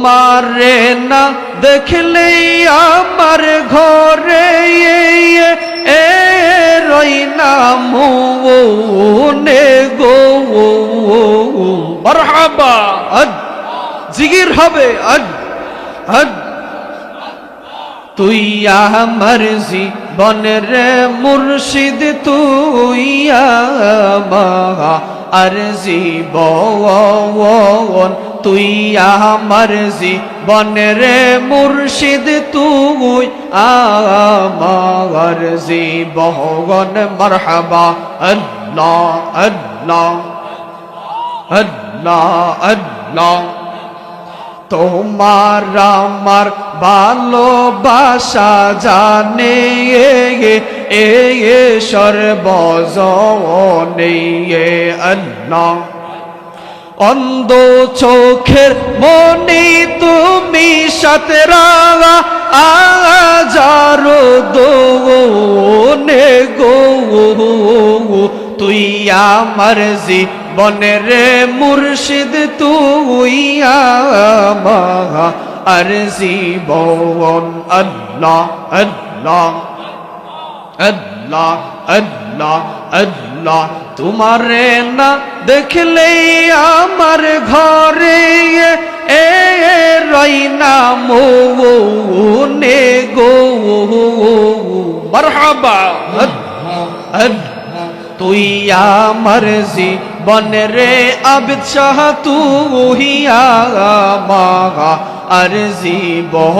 তোমার না দেখলেই আমার ঘরে এ রই না মনে গো। মারহাবা। আজ জিগির হবে আজ আজ। তুই আমার জীবনের মুর্শিদ তুই আর জীবন তুই আমার জীবনের মুর্শিদ, তুই আমার জীবন মরহবা, আল্লাহ আল্লাহ আল্লাহ আল্লাহ। তোমার আমার ভালোবাসা জানে এ সর্বজনে আল্লাহ। অন্ধ চোখের মনি তুমি সতরা আজারো দোনে গো। তুই আমার জীবনের মুর্শিদ, তুই আমার জীবন আল্লাহ আল্লাহ। আল্লাহ আল্লাহ আল্লাহ। তোমার না দেখলে আমার ঘরে এ রইনা মোনে গো। মারহাবা। তুই আমার জীবনের আবিদ শাহ তুই আমা আর জীবন।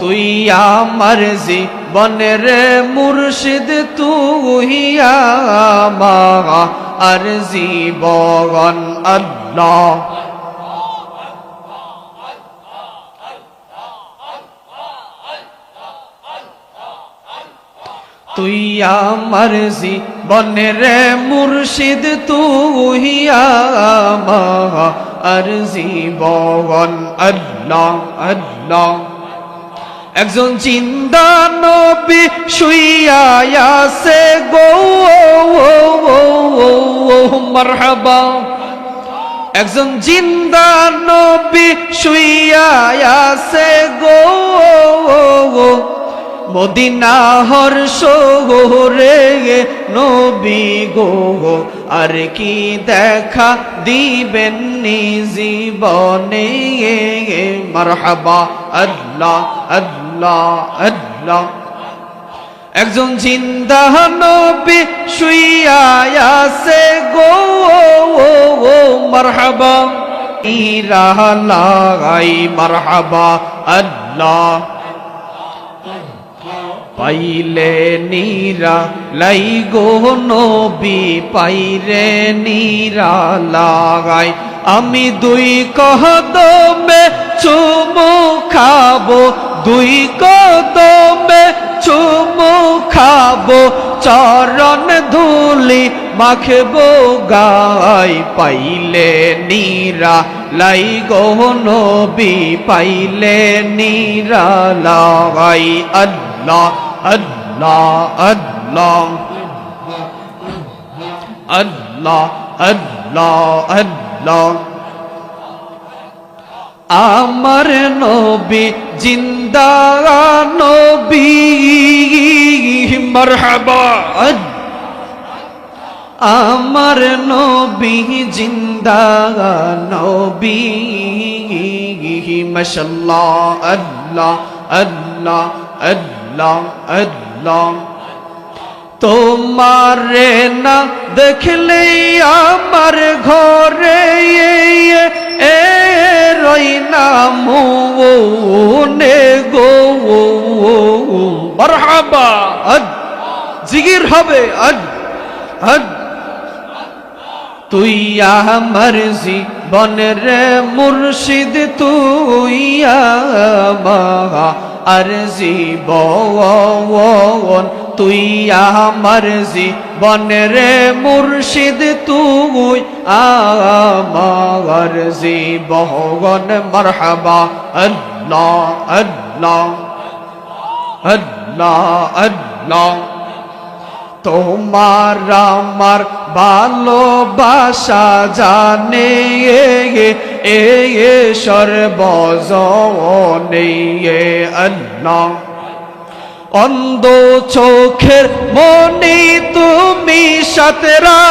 তুই আমার জীবনের মুর্শিদ, তুই আমা আর জীবন আল্লাহ। তুই আমার জীবনের মুর্শিদ, তুই আমার জীবন আল্লাহ আল্লাহ। একজন চিন্তা নবী শুইয়াছে গো মারহাবা। একজন জিন্দা নবী শুইয়াছে গো মদিনা হর শহরে নবী গো, আর কি দেখা দিবেন জীবনে? মারহাবা, আল্লাহ আল্লাহ আল্লাহ। একজন জিন্দা নবী শুইয়াছে গো ও, মারহাবা। ইরা লাগাই মারহাবা, আল্লাহ। পাইলে নীরা, লাই গো নবী, পাইরে নীরা লাগাই। আমি দুই কদমে চুমু খাব, দুই কদমে চুমু খাব, চরণ ধুলি মাখবো গাই। পাইলে নীরা, লাই গো নবী, পাইলে নীরা লাগাই। আল্লাহ আল্লাহ আল্লাহ আল্লাহ। আল্লাহ আল্লাহ আমার নবী, জিন্দা নবী। মারহাবা। আমার নবী, জিন্দা নবী। মশাল্লাহ, আল্লাহ আল্লাহ আল্লাহ। আল্লাহ তোমার না দেখলে আমার ঘরে এ রই না মনে গো। মারহাবা। আজ জিগির হবে আজ আজ। তুই আমার জীবনের মুর্শিদ তুই আর জীবন তুই আমার জীবনের মুর্শিদ, তুই আমার জীবন মারহাবা, আল্লাহ আল্লাহ আল্লাহ আল্লাহ। তোমার আমার ভালোবাসা জানে, এ এ সর্বজনে আল্লাহ। অন্ধ চোখের মনি তুমি সতরা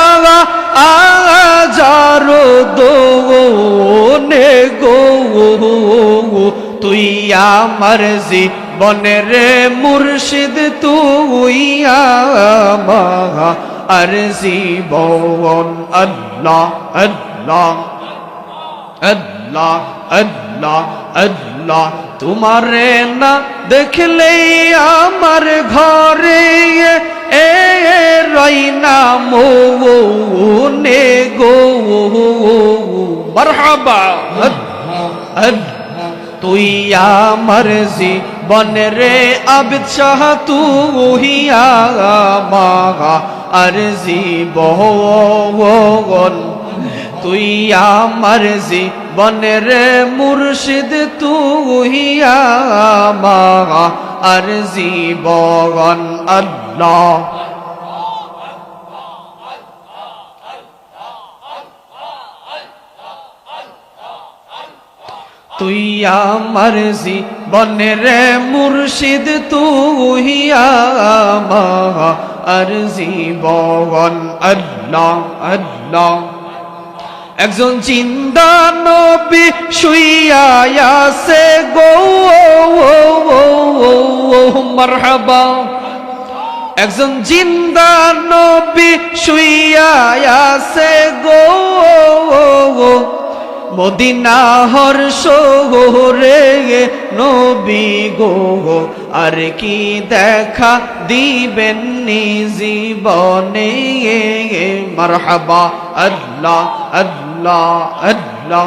আজারো দোনে গো, তুই আমার জীবনের মুর্শিদ, তুই আমার আর জীবন আল্লাহ আল্লাহ আল্লাহ আল্লাহ আল্লাহ। তোমারে না দেখলেই আমার ঘরে এ রইনা মোনে গো। মারহাবা তুই আমার জীবনের আবিদ শাহ তুই আমা আর জীবন তুই আমার জীবনের মুর্শিদ, তুই আমার আর জীবন আল্লাহ। তুই আমার জীবনের মুর্শিদ, তুই আমার আর জীবন আল্লাহ আল্লাহ। একজন চিন্তা নবী শুইয়াছে গো মারহাবা। একজন জিন্দা নবী শুইয়াছে গো মদিনা হর্ষ রে নবী গো, আর কি দেখা দিবেন জীবনে মারহাবা, আল্লাহ আল্লাহ আল্লাহ।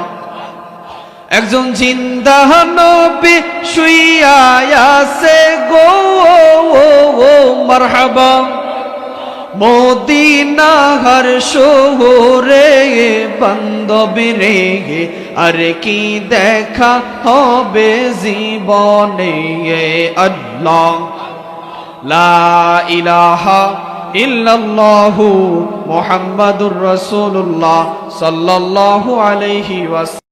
একজন জিন্দা নবী শুইয়াছে গো মারহাবা। মদিনাহার শোরে বান্ধবী রে আর কি দেখা হবে জীবনে? আল্লাহ। লা ইলাহা ইল্লাল্লাহু মুহাম্মাদুর রাসূলুল্লাহ সাল্লাল্লাহু আলাইহি ওয়াসাল্লাম